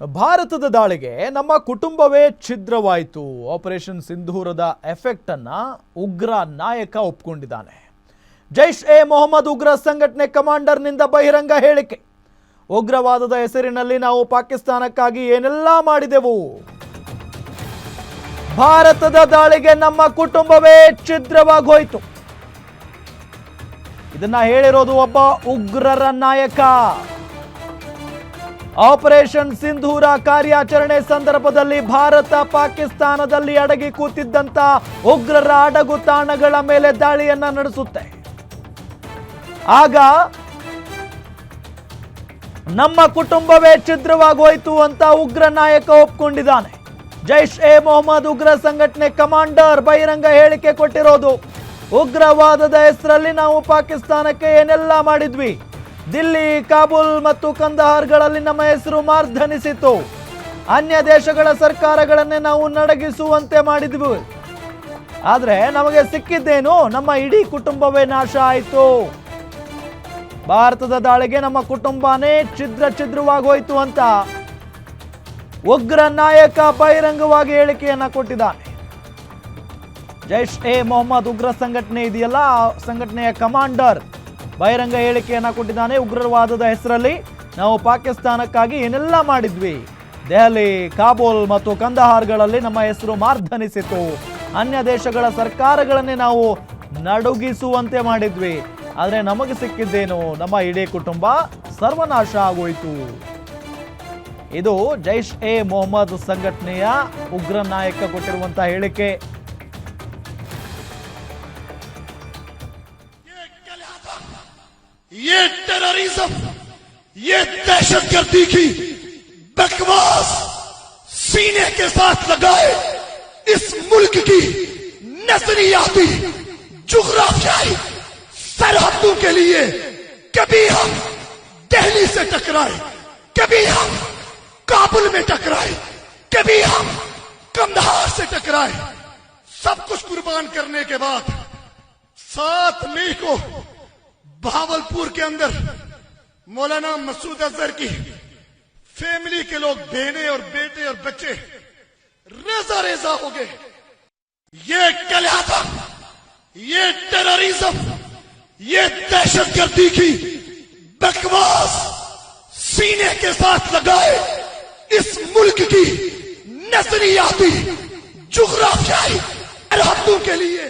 ಭಾರತದ ದಾಳಿಗೆ ನಮ್ಮ ಕುಟುಂಬವೇ ಛಿದ್ರವಾಯಿತು. ಆಪರೇಷನ್ ಸಿಂಧೂರದ ಎಫೆಕ್ಟ್ ಅನ್ನ ಉಗ್ರ ನಾಯಕ ಒಪ್ಕೊಂಡಿದ್ದಾನೆ. ಜೈಷ್ ಎ ಮೊಹಮ್ಮದ್ ಉಗ್ರ ಸಂಘಟನೆ ಕಮಾಂಡರ್ನಿಂದ ಬಹಿರಂಗ ಹೇಳಿಕೆ. ಉಗ್ರವಾದದ ಹೆಸರಿನಲ್ಲಿ ನಾವು ಪಾಕಿಸ್ತಾನಕ್ಕಾಗಿ ಏನೆಲ್ಲ ಮಾಡಿದೆವು? ಭಾರತದ ದಾಳಿಗೆ ನಮ್ಮ ಕುಟುಂಬವೇ ಛಿದ್ರವಾಗೋಯ್ತು ಇದನ್ನ ಹೇಳಿರೋದು ಒಬ್ಬ ಉಗ್ರರ ನಾಯಕ. ಆಪರೇಷನ್ ಸಿಂಧೂರ ಕಾರ್ಯಾಚರಣೆ ಸಂದರ್ಭದಲ್ಲಿ ಭಾರತ ಪಾಕಿಸ್ತಾನದಲ್ಲಿ ಅಡಗಿ ಕೂತಿದ್ದಂತ ಉಗ್ರರ ಅಡಗು ತಾಣಗಳ ಮೇಲೆ ದಾಳಿಯನ್ನ ನಡೆಸುತ್ತೆ. ಆಗ ನಮ್ಮ ಕುಟುಂಬವೇ ಛಿದ್ರವಾಗೋಯ್ತು ಅಂತ ಉಗ್ರ ನಾಯಕ ಒಪ್ಕೊಂಡಿದ್ದಾನೆ. ಜೈಷ್ ಎ ಮೊಹಮ್ಮದ್ ಉಗ್ರ ಸಂಘಟನೆ ಕಮಾಂಡರ್ ಬಹಿರಂಗ ಹೇಳಿಕೆ ಕೊಟ್ಟಿರೋದು. ಉಗ್ರವಾದದ ಹೆಸರಲ್ಲಿ ನಾವು ಪಾಕಿಸ್ತಾನಕ್ಕೆ ಏನೆಲ್ಲ ಮಾಡಿದ್ವಿ? ದಿಲ್ಲಿ, ಕಾಬೂಲ್ ಮತ್ತು ಕಂದಹಾರ್ಗಳಲ್ಲಿ ನಮ್ಮ ಹೆಸರು ಮಾರ್ಧನಿಸಿತು. ಅನ್ಯ ದೇಶಗಳ ಸರ್ಕಾರಗಳನ್ನೇ ನಾವು ನಡಗಿಸುವಂತೆ ಮಾಡಿದ್ವಿ. ಆದ್ರೆ ನಮಗೆ ಸಿಕ್ಕಿದ್ದೇನು? ನಮ್ಮ ಇಡೀ ಕುಟುಂಬವೇ ನಾಶ ಆಯಿತು. ಭಾರತದ ದಾಳಿಗೆ ನಮ್ಮ ಕುಟುಂಬನೇ ಛಿದ್ರ ಛಿದ್ರವಾಗೋಯ್ತು ಅಂತ ಉಗ್ರ ನಾಯಕ ಬಹಿರಂಗವಾಗಿ ಹೇಳಿಕೆಯನ್ನ ಕೊಟ್ಟಿದ್ದಾನೆ. ಜೈಷ್ ಎ ಮೊಹಮ್ಮದ್ ಉಗ್ರ ಸಂಘಟನೆ ಇದೆಯಲ್ಲ? ಸಂಘಟನೆಯ ಕಮಾಂಡರ್ ಬಹಿರಂಗ ಹೇಳಿಕೆಯನ್ನ ಕೊಟ್ಟಿದ್ದಾನೆ ಉಗ್ರವಾದದ ಹೆಸರಲ್ಲಿ. ನಾವು ಪಾಕಿಸ್ತಾನಕ್ಕಾಗಿ ಏನೆಲ್ಲ ಮಾಡಿದ್ವಿ? ದೆಹಲಿ, ಕಾಬೂಲ್ ಮತ್ತು ಕಂದಹಾರ್ಗಳಲ್ಲಿ ನಮ್ಮ ಹೆಸರು ಮಾರ್ಧನಿಸಿತು. ಅನ್ಯ ದೇಶಗಳ ಸರ್ಕಾರಗಳನ್ನೇ ನಾವು ನಡುಗಿಸುವಂತೆ ಮಾಡಿದ್ವಿ. ಆದರೆ ನಮಗೆ ಸಿಕ್ಕಿದ್ದೇನು? ನಮ್ಮ ಇಡೀ ಕುಟುಂಬ ಸರ್ವನಾಶ ಆಗೋಯ್ತು. ಇದು ಜೈಷ್ ಎ ಮೊಹಮ್ಮದ್ ಸಂಘಟನೆಯ ಉಗ್ರ ನಾಯಕ ಕೊಟ್ಟಿರುವಂತಹ ಹೇಳಿಕೆ. یہ ٹیرریزم یہ دہشت گردی کی بکواس سینے کے ساتھ لگائے اس ملک کی نظریاتی جغرافیائی سرحدوں کے لیے کبھی ہم دہلی سے ٹکرائے، کبھی ہم کابل میں ٹکرائے، کبھی ہم کندھار سے ٹکرائے۔ سب کچھ قربان کرنے کے بعد سات مئی کو بہاول پور کے اندر مولانا مسعود اظہر کی فیملی کے لوگ بہنے اور بیٹے اور بچے ریزا ریزا ہو گئے۔ یہ کلیا یہ ٹیرریزم یہ دہشت گردی کی بکواس سینے کے ساتھ لگائے اس ملک کی نظریاتی جغرافیائی راتوں کے لیے۔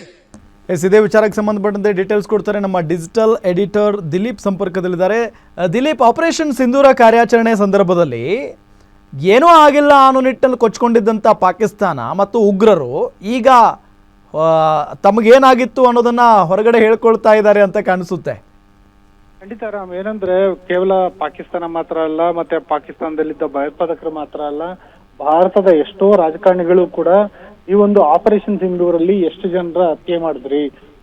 ಎಸ್, ಇದೇ ವಿಚಾರಕ್ಕೆ ಸಂಬಂಧಪಟ್ಟಂತೆ ಡೀಟೇಲ್ಸ್ ಕೊಡ್ತಾರೆ ನಮ್ಮ ಡಿಜಿಟಲ್ ಎಡಿಟರ್ ದಿಲೀಪ್ ಸಂಪರ್ಕದಲ್ಲಿದ್ದಾರೆ. ದಿಲೀಪ್ ಆಪರೇಷನ್ ಸಿಂಧೂರ ಕಾರ್ಯಾಚರಣೆ ಸಂದರ್ಭದಲ್ಲಿ ಏನೂ ಆಗಿಲ್ಲ ಅನ್ನೋ ನಿಟ್ಟಲ್ಲಿ ಕೊಚ್ಕೊಂಡಿದ್ದಂಥ ಪಾಕಿಸ್ತಾನ ಮತ್ತು ಉಗ್ರರು ಈಗ ತಮಗೇನಾಗಿತ್ತು ಅನ್ನೋದನ್ನ ಹೊರಗಡೆ ಹೇಳ್ಕೊಳ್ತಾ ಇದ್ದಾರೆ ಅಂತ ಕಾಣಿಸುತ್ತೆ. ಖಂಡಿತ ರಾಮ್, ಏನಂದ್ರೆ ಕೇವಲ ಪಾಕಿಸ್ತಾನ ಮಾತ್ರ ಅಲ್ಲ, ಮತ್ತೆ ಪಾಕಿಸ್ತಾನದಲ್ಲಿದ್ದ ಭಯೋತ್ಪಾದಕರು ಮಾತ್ರ ಅಲ್ಲ, ಭಾರತದ ಎಷ್ಟೋ ರಾಜಕಾರಣಿಗಳು ಕೂಡ ಈ ಒಂದು ಆಪರೇಷನ್ ಸಿಂಧೂರಲ್ಲಿ ಎಷ್ಟು ಜನರ ಹತ್ಯೆ ಮಾಡಿದ್ರಿ?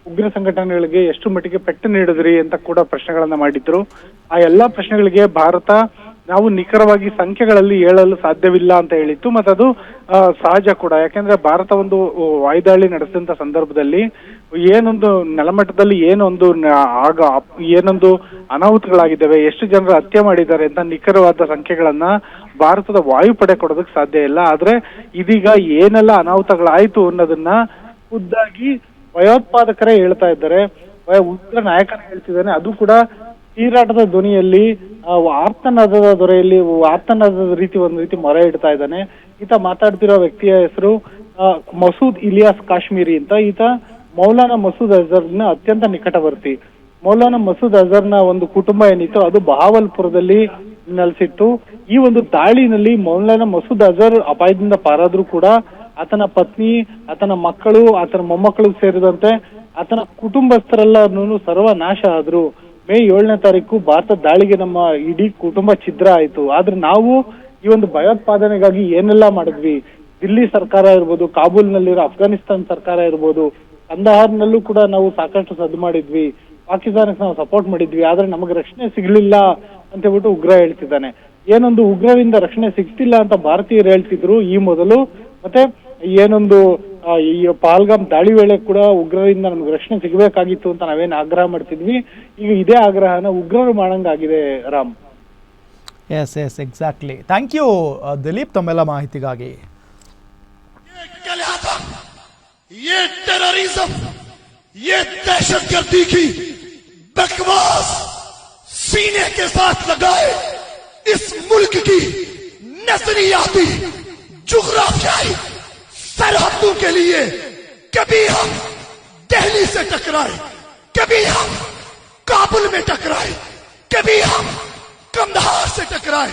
ಉಗ್ರ ಸಂಘಟನೆಗಳಿಗೆ ಎಷ್ಟು ಮಟ್ಟಿಗೆ ಪೆಟ್ಟು ನೀಡಿದ್ರಿ ಅಂತ ಕೂಡ ಪ್ರಶ್ನೆಗಳನ್ನ ಮಾಡಿದ್ರು. ಆ ಎಲ್ಲಾ ಪ್ರಶ್ನೆಗಳಿಗೆ ಭಾರತ ನಾವು ನಿಖರವಾಗಿ ಸಂಖ್ಯೆಗಳಲ್ಲಿ ಹೇಳಲು ಸಾಧ್ಯವಿಲ್ಲ ಅಂತ ಹೇಳಿತ್ತು. ಮತ್ತೆ ಅದು ಸಹಜ ಕೂಡ. ಯಾಕೆಂದ್ರೆ ಭಾರತ ಒಂದು ವಾಯುದಾಳಿ ನಡೆಸಿದಂತ ಸಂದರ್ಭದಲ್ಲಿ ಏನೊಂದು ನೆಲಮಟ್ಟದಲ್ಲಿ ಏನೊಂದು ಆಗ ಏನೊಂದು ಅನಾಹುತಗಳಾಗಿದ್ದಾವೆ, ಎಷ್ಟು ಜನರು ಹತ್ಯೆ ಮಾಡಿದ್ದಾರೆ ಅಂತ ನಿಖರವಾದ ಸಂಖ್ಯೆಗಳನ್ನ ಭಾರತದ ವಾಯುಪಡೆ ಕೊಡೋದಕ್ಕೆ ಸಾಧ್ಯ ಇಲ್ಲ. ಆದ್ರೆ ಇದೀಗ ಏನೆಲ್ಲ ಅನಾಹುತಗಳಾಯ್ತು ಅನ್ನೋದನ್ನ ಖುದ್ದಾಗಿ ಭಯೋತ್ಪಾದಕರೇ ಹೇಳ್ತಾ ಇದ್ದಾರೆ. ಉಗ್ರ ನಾಯಕನ ಹೇಳ್ತಿದ್ದಾನೆ ಅದು ಕೂಡ ಚೀರಾಟದ ಧ್ವನಿಯಲ್ಲಿ ಆರ್ತನಾದದ ದೊರೆಯಲ್ಲಿ ಆರ್ತನಾದದ ರೀತಿ ಒಂದು ರೀತಿ ಮೊರೆ ಇಡ್ತಾ ಇದ್ದಾನೆ. ಈತ ಮಾತಾಡ್ತಿರೋ ವ್ಯಕ್ತಿಯ ಹೆಸರು ಮಸೂದ್ ಇಲಿಯಾಸ್ ಕಾಶ್ಮೀರಿ ಅಂತ. ಈತ ಮೌಲಾನಾ ಮಸೂದ್ ಅಜರ್ನ ಅತ್ಯಂತ ನಿಕಟವರ್ತಿ. ಮೌಲಾನಾ ಮಸೂದ್ ಅಜರ್ನ ಒಂದು ಕುಟುಂಬ ಏನಿತ್ತು ಅದು ಬಹಾವಲ್ಪುರದಲ್ಲಿ ನೆಲೆಸಿತ್ತು. ಈ ಒಂದು ದಾಳಿನಲ್ಲಿ ಮೌಲಾನಾ ಮಸೂದ್ ಅಜರ್ ಅಪಾಯದಿಂದ ಪಾರಾದ್ರೂ ಕೂಡ ಆತನ ಪತ್ನಿ, ಆತನ ಮಕ್ಕಳು, ಆತನ ಮೊಮ್ಮಕ್ಕಳು ಸೇರಿದಂತೆ ಆತನ ಕುಟುಂಬಸ್ಥರೆಲ್ಲರೂ ಸರ್ವನಾಶ ಆದ್ರು. ಮೇ ಏಳನೇ ತಾರೀಕು ಭಾರತ ದಾಳಿಗೆ ನಮ್ಮ ಇಡೀ ಕುಟುಂಬ ಛಿದ್ರ ಆಯ್ತು. ಆದ್ರೆ ನಾವು ಈ ಒಂದು ಭಯೋತ್ಪಾದನೆಗಾಗಿ ಏನೆಲ್ಲ ಮಾಡಿದ್ವಿ? ದಿಲ್ಲಿ ಸರ್ಕಾರ ಇರ್ಬೋದು, ಕಾಬೂಲ್ನಲ್ಲಿರೋ ಅಫ್ಘಾನಿಸ್ತಾನ್ ಸರ್ಕಾರ ಇರ್ಬೋದು ಕಂದಹಾರ್ನಲ್ಲೂ ಕೂಡ ನಾವು ಸಾಕಷ್ಟು ಸದ್ದು ಮಾಡಿದ್ವಿ. ಪಾಕಿಸ್ತಾನಕ್ಕೆ ನಾವು ಸಪೋರ್ಟ್ ಮಾಡಿದ್ವಿ. ಆದ್ರೆ ನಮಗೆ ರಕ್ಷಣೆ ಸಿಗಲಿಲ್ಲ ಅಂತ ಹೇಳ್ಬಿಟ್ಟು ಉಗ್ರ ಹೇಳ್ತಿದ್ದಾನೆ. ಏನೊಂದು ಉಗ್ರರಿಂದ ರಕ್ಷಣೆ ಸಿಗ್ತಿಲ್ಲ ಅಂತ ಭಾರತೀಯರು ಹೇಳ್ತಿದ್ರು ಈ ಮೊದಲು. ಮತ್ತೆ ಏನೊಂದು ಈ ಪಾಲ್ಗಾಮ್ ದಾಳಿ ವೇಳೆ ಕೂಡ ಉಗ್ರರಿಂದ ನಮ್ಗೆ ರಕ್ಷಣೆ ಸಿಗಬೇಕಾಗಿತ್ತು ಅಂತ ನಾವೇನು ಆಗ್ರಹ ಮಾಡ್ತಿದ್ವಿ. ಈಗ ಇದೇ ಆಗ್ರಹನ ಉಗ್ರರು ಮಾಡಂಗಾಗಿದೆ Ram. Yes yes exactly thank you Dileep, ತಮ್ಮೆಲ್ಲ ಮಾಹಿತಿಗಾಗಿ. ٹیررزم یہ دہشت گردی کی بکواس سینے کے ساتھ لگائے، اس ملک کی نظریاتی جغرافیائی سرحدوں کے لیے کبھی ہم دہلی سے ٹکرائے، کبھی ہم کابل میں ٹکرائے، کبھی ہم کندھار سے ٹکرائے۔